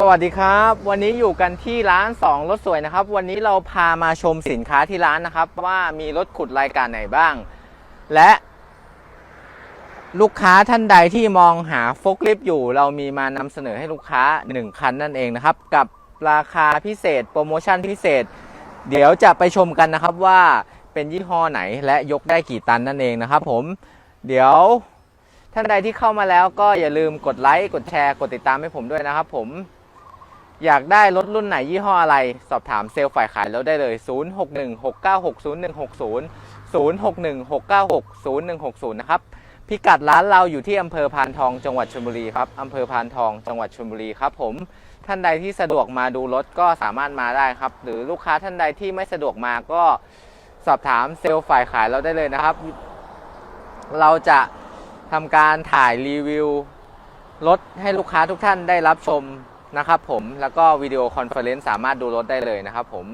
สวัสดีครับ วันนี้อยู่กันที่ร้าน 2 รถสวยนะครับ วันนี้เราพามาชมสินค้าที่ร้านนะครับ ว่ามีรถขุดรายการไหนบ้าง และลูกค้าท่านใดที่มองหาโฟกลิฟต์อยู่ เรามีมานำเสนอให้ลูกค้า 1 คันนั่นเองนะครับ กับราคาพิเศษ โปรโมชั่นพิเศษ เดี๋ยวจะไปชมกันนะครับว่าเป็นยี่ห้อไหนและยกได้กี่ตันนั่นเองนะครับ ผมเดี๋ยวท่านใดที่เข้ามาแล้วก็อย่าลืมกดไลค์กดแชร์กดติดตามให้ผมด้วยนะครับ ผม อยากได้รถรุ่นไหนยี่ห้ออะไร สอบถามเซลล์ฝ่ายขายแล้วได้เลย 0616960160 0616960160 นะครับ พิกัดร้านเราอยู่ที่อำเภอพานทองจังหวัดชลบุรีครับอำเภอพานทองจังหวัดชลบุรีครับผมท่านใดที่สะดวกมาดูรถก็สามารถมาได้ครับ หรือลูกค้าท่านใดที่ไม่สะดวกมาก็สอบถามเซลล์ฝ่ายขายเราได้เลยนะครับ เราจะทำการถ่ายรีวิวรถให้ลูกค้าทุกท่านได้รับชม นะครับผมแล้วก็วิดีโอคอนเฟอเรนซ์สามารถดูรถได้เลยนะครับผม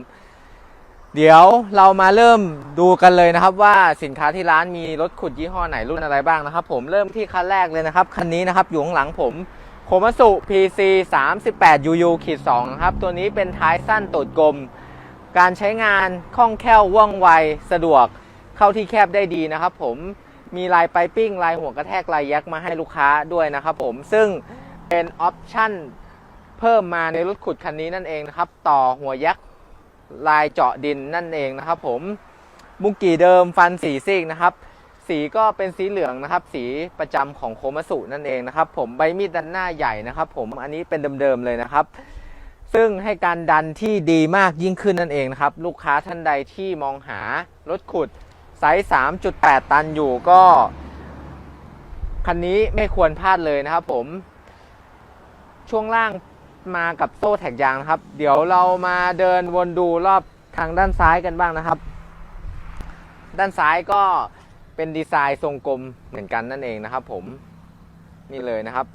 เดี๋ยวเรามาเริ่มดูกันเลยนะครับ ว่าสินค้าที่ร้านมีรถขุดยี่ห้อไหนรุ่นอะไรบ้างนะครับ ผมเริ่มที่คันแรกเลยนะครับคันนี้นะครับอยู่ข้างหลังผมโคมัสุ PC 38 UU ขีด2นะครับตัวนี้เป็นท้ายสั้นตูดกลม การใช้งานคล่องแคล่วว่องไวสะดวกเข้าที่แคบได้ดีนะครับ ผมมีลายไปปิ้งลายหัวกระแทกลายแยกมาให้ลูกค้าด้วยนะครับผมซึ่งเป็นออปชั่น เพิ่มมาในรถขุดคันนี้นั่นเองนะครับ ต่อหัวยักษ์ลายเจาะดินนั่นเองนะครับ ผมบุงกีเดิมฟันสีซีกนะครับ สีก็เป็นสีเหลืองนะครับ สีประจำของโคมัสุนั่นเองนะครับ ผมใบมีดด้านหน้าใหญ่นะครับ ผมอันนี้เป็นเดิมๆเลยนะครับ ซึ่งให้การดันที่ดีมากยิ่งขึ้นนั่นเองนะครับ ลูกค้าท่านใดที่มองหารถขุดไซส์ 3.8 ตันอยู่ก็คันนี้ไม่ควรพลาดเลยนะครับผม ช่วงล่าง มากับโซ่แท็กยางนะครับ เดี๋ยวเรามาเดินวนดูรอบทางด้านซ้ายกันบ้างนะครับ ด้านซ้ายก็เป็นดีไซน์ทรงกลมเหมือนกันนั่นเองนะครับ ผมนี่เลยนะครับ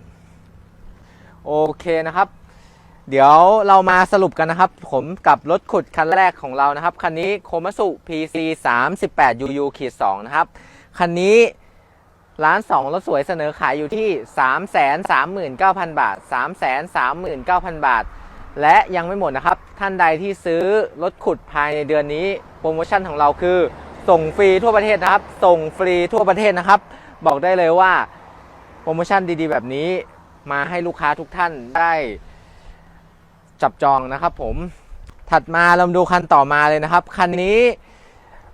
โอเคนะครับ เดี๋ยวเรามาสรุปกันนะครับ ผมกับรถขุดคันแรกของเรานะครับ คันนี้โคมัสุ PC 38 UU ขีด2นะครับ คันนี้ ร้าน2รถสวยเสนอขายอยู่ที่ 339,000 บาท 339,000 บาท และยังไม่หมดนะครับ ท่านใดที่ซื้อรถขุดภายในเดือนนี้ โปรโมชั่นของเราคือ ส่งฟรีทั่วประเทศนะครับ ส่งฟรีทั่วประเทศนะครับ บอกได้เลยว่า โปรโมชั่นดีๆ แบบนี้มาให้ลูกค้าทุกท่านได้จับจองนะครับผมถัดมาเรามาดูคันต่อมาเลยนะครับ คันนี้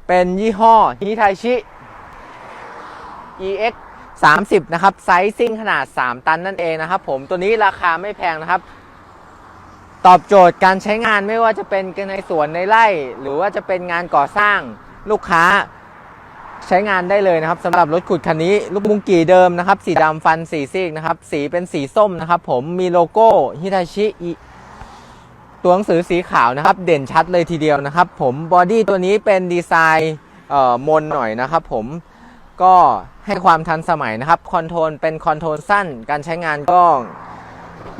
เป็นยี่ห้อฮิไทชิ EX 30 นะครับ ไซซิ่งขนาด 3 ตันนั่นเองนะครับผมตัวนี้ราคาไม่แพงนะครับ ตอบโจทย์การใช้งานไม่ว่าจะเป็นในสวนในไร่ หรือว่าจะเป็นงานก่อสร้างลูกค้าใช้งานได้เลยนะครับสำหรับรถขุดคันนี้ ลูกมุงกี่เดิมนะครับ สีดำฟันสีซีกนะครับ สีเป็นสีส้มนะครับ ผมมีโลโก้ฮิทาชิตัวหนังสือสีขาวนะครับ เด่นชัดเลยทีเดียวนะครับ ผมบอดี้ตัวนี้เป็นดีไซน์เอ่อมนหน่อยนะครับ ผม ก็ให้ความทันสมัยนะครับคอนโทรลเป็นคอนโทรลสั้น การใช้งานก็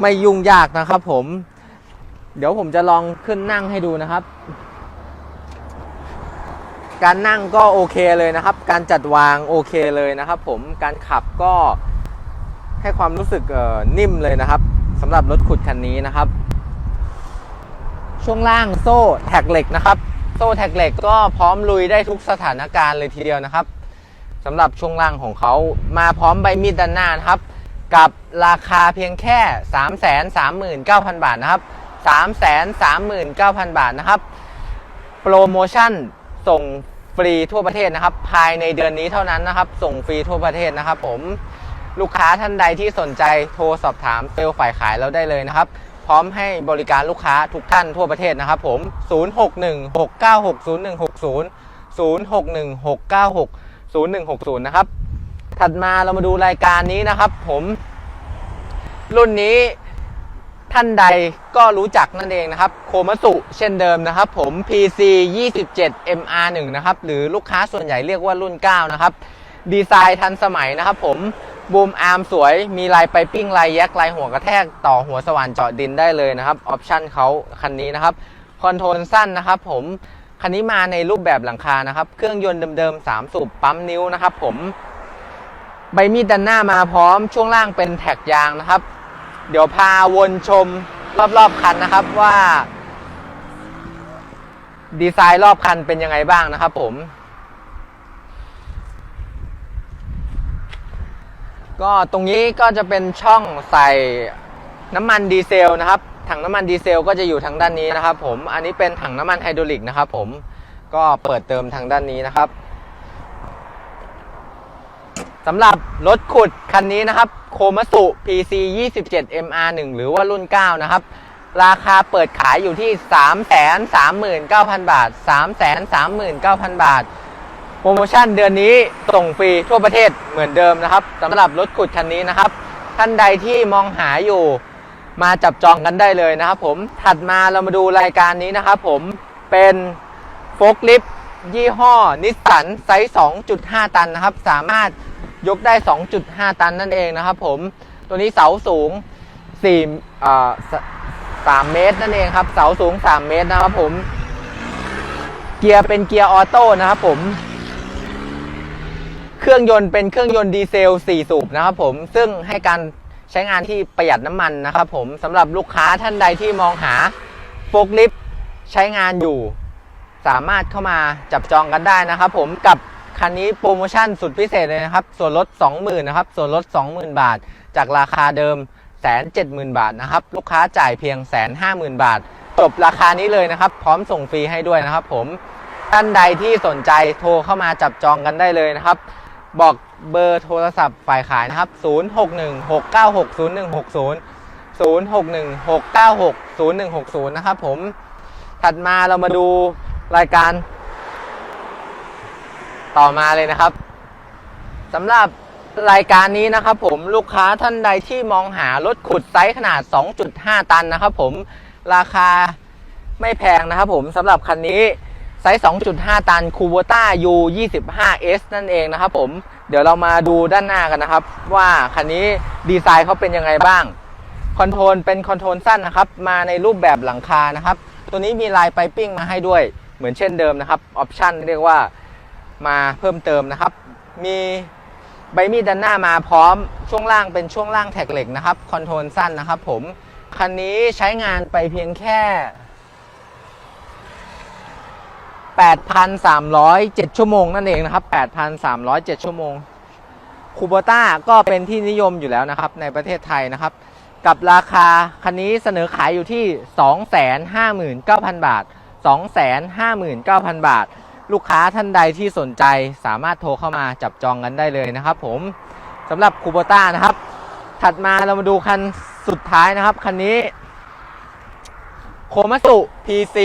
ไม่ยุ่งยากนะครับผม เดี๋ยวผมจะลองขึ้นนั่งให้ดูนะครับ การนั่งก็โอเคเลยนะครับ การจัดวางโอเคเลยนะครับ ผมการขับก็ให้ความรู้สึกนิ่มเลยนะครับสำหรับรถขุดคันนี้นะครับ ช่วงล่างโซ่แท็กเหล็กนะครับ โซ่แท็กเหล็กก็พร้อมลุยได้ทุกสถานการณ์เลยทีเดียวนะครับ สำหรับช่วงล่างของเขามาพร้อมใบมีดด้านหน้านะครับ กับราคาเพียงแค่ 339,000 บาทนะครับ 339,000 บาทนะครับ โปรโมชั่นส่งฟรีทั่วประเทศนะครับ ภายในเดือนนี้เท่านั้นนะครับ ส่งฟรีทั่วประเทศนะครับ ผมลูกค้าท่านใดที่สนใจโทรสอบถามเซลล์ฝ่ายขายเราได้เลยนะครับ พร้อมให้บริการลูกค้าทุกท่านทั่วประเทศนะครับ ผม 0616960160 0616960160 นะครับ ถัดมาเรามาดูรายการนี้นะครับผม รุ่นนี้ท่านใดก็รู้จักนั่นเองนะครับ โคมัสุเช่นเดิมนะครับ ผม PC 27 MR1 นะครับ หรือลูกค้าส่วนใหญ่เรียกว่ารุ่น 9 นะครับ ดีไซน์ทันสมัยนะครับผมบูมอาร์มสวย มีลายไปปิ้งลายแยกลายหัวกระแทกต่อหัวสว่านเจาะดินได้เลยนะครับ ออปชั่นเขาคันนี้นะครับ คอนโทรลสั้นนะครับผม คันนี้มาในรูปแบบหลังคานะครับ เครื่องยนต์เดิมๆ3สูบปั๊มนิ้วนะครับ ผม ใบมีดด้านหน้ามาพร้อมช่วงล่างเป็นแท็กยางนะครับ เดี๋ยวพาวนชมรอบๆคันนะครับว่า ดีไซน์รอบคันเป็นยังไงบ้างนะครับผม ก็ตรงนี้ก็จะเป็นช่องใส่น้ำมันดีเซลนะครับ ถังน้ำมันดีเซลก็จะอยู่ทางด้านนี้นะครับผมอันนี้เป็นถังน้ำมันไฮดรอลิกนะครับผมก็เปิดเติมทางด้านนี้นะครับสำหรับรถขุดคันนี้นะครับโคมัสุ PC 27 MR1 หรือว่ารุ่น 9 นะครับ ราคาเปิดขายอยู่ที่ 339,000 บาท 339,000 บาท โปรโมชั่นเดือนนี้ส่งฟรีทั่วประเทศเหมือนเดิมนะครับสำหรับรถขุดคันนี้นะครับ ท่านใดที่มองหาอยู่ มาจับจองกันได้เลยนะครับผมถัดมาเรามาดูรายการนี้นะครับผมเป็นโฟกลิฟยี่ห้อนิสสันไซส์ 2.5 ตันนะครับ สามารถยกได้ 2.5 ตันนั่นเองนะครับผมตัวนี้เสาสูง4อ่า3เมตรนั่นเองครับ เสาสูง 3 เมตรนะครับผม เกียร์เป็นเกียร์ออโต้นะครับผม เครื่องยนต์เป็นเครื่องยนต์ดีเซล 4 สูบนะครับผม ซึ่งให้การ ใช้งานที่ประหยัดน้ำมันนะครับผมสำหรับลูกค้าท่านใดที่มองหาโฟกลิฟใช้งานอยู่ สามารถเข้ามาจับจองกันได้นะครับผมกับคันนี้โปรโมชั่นสุดพิเศษเลยนะครับ ส่วนลด 20,000นะครับ ส่วนลด 20,000 บาท จากราคาเดิม170,000บาทนะครับ ลูกค้าจ่ายเพียง150,000บาท จบราคานี้เลยนะครับ พร้อมส่งฟรีให้ด้วยนะครับผม ท่านใดที่สนใจโทรเข้ามาจับจองกันได้เลยนะครับ บอกเบอร์โทรศัพท์ฝ่ายขายนะครับ 0616960160 0616960160 นะครับผม ถัดมาเรามาดูรายการ ต่อมาเลยนะครับสำหรับรายการนี้นะครับผมลูกค้าท่านใดที่มองหารถขุดไซส์ขนาด 2.5 ตันนะครับผมราคาไม่แพงนะครับผมสำหรับคันนี้ ไซส์ 2.5 ตันคูโบต้า U 25S นั่นเองนะครับผมเดี๋ยวเรามาดูด้านหน้ากันนะครับ ว่าคันนี้ดีไซน์เขาเป็นยังไงบ้างคอนโทรลเป็นคอนโทรลสั้นนะครับ มาในรูปแบบหลังคานะครับ ตัวนี้มีลายไพปิ้งมาให้ด้วยเหมือนเช่นเดิมนะครับออปชั่นเรียกว่ามาเพิ่มเติมนะครับ มีใบมีดด้านหน้ามาพร้อมช่วงล่างเป็นช่วงล่างแท็กเหล็กนะครับคอนโทรลสั้นนะครับผมคันนี้ใช้งานไปเพียงแค่ 8,307 ชั่วโมงนั่นเองนะครับ 8,307 ชั่วโมงคูโบต้าก็เป็นที่นิยมอยู่แล้วนะครับ ในประเทศไทยนะครับ กับราคาคันนี้เสนอขายอยู่ที่ 259,000 บาท 259,000 บาท ลูกค้าท่านใดที่สนใจสามารถโทรเข้ามาจับจองกันได้เลยนะครับ ผมสำหรับคูโบต้านะครับ ถัดมาเรามาดูคันสุดท้ายนะครับ คันนี้โคมัสุ PC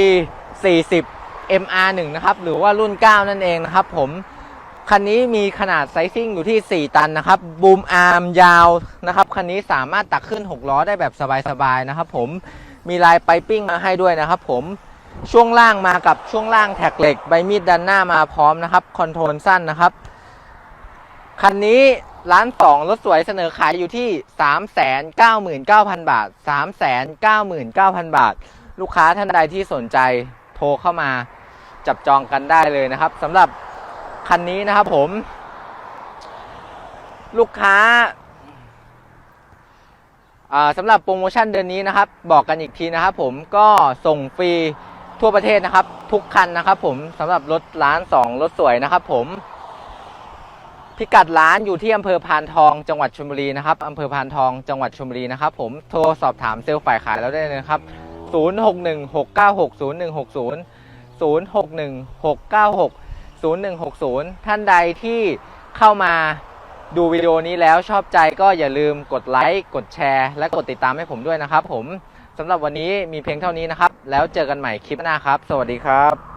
40 MR1 นะครับหรือว่ารุ่น 9 นั่นเองนะครับผมคันนี้มีขนาดไซซิ่งอยู่ที่ 4 ตันนะครับบูมอาร์มยาวนะครับคันนี้สามารถตักขึ้น 6 ล้อได้แบบสบายๆนะครับผมมีลายไพปิ้งมาให้ด้วยนะครับผมช่วงล่างมากับช่วงล่างแท็กเหล็ก ใบมีดด้านหน้ามาพร้อมนะครับคอนโทรลสั้นนะครับคันนี้ร้านสองรถสวยเสนอขายอยู่ที่ 399,000 บาท 399,000 บาท ลูกค้าท่านใดที่สนใจโทรเข้ามา จับจองกันได้เลยนะครับสำหรับคันนี้นะครับผม ลูกค้าสำหรับโปรโมชั่นเดือนนี้นะครับ บอกกันอีกทีนะครับ ผมก็ส่งฟรีทั่วประเทศนะครับ ทุกคันนะครับ ผมสำหรับรถร้าน2รถสวยนะครับ ผมพิกัดร้านอยู่ที่อำเภอพานทองจังหวัดชลบุรีนะครับอำเภอพานทองจังหวัดชลบุรีนะครับ ผมโทรสอบถามเซลล์ฝ่ายขายแล้วได้เลยนะครับ 0616960160 0616960160 ท่านใดที่เข้ามาดูวิดีโอนี้แล้วชอบใจก็อย่าลืมกดไลค์กดแชร์ และกดติดตามให้ผมด้วยนะครับผมสำหรับวันนี้มีเพียงเท่านี้นะครับ แล้วเจอกันใหม่คลิปหน้าครับ สวัสดีครับ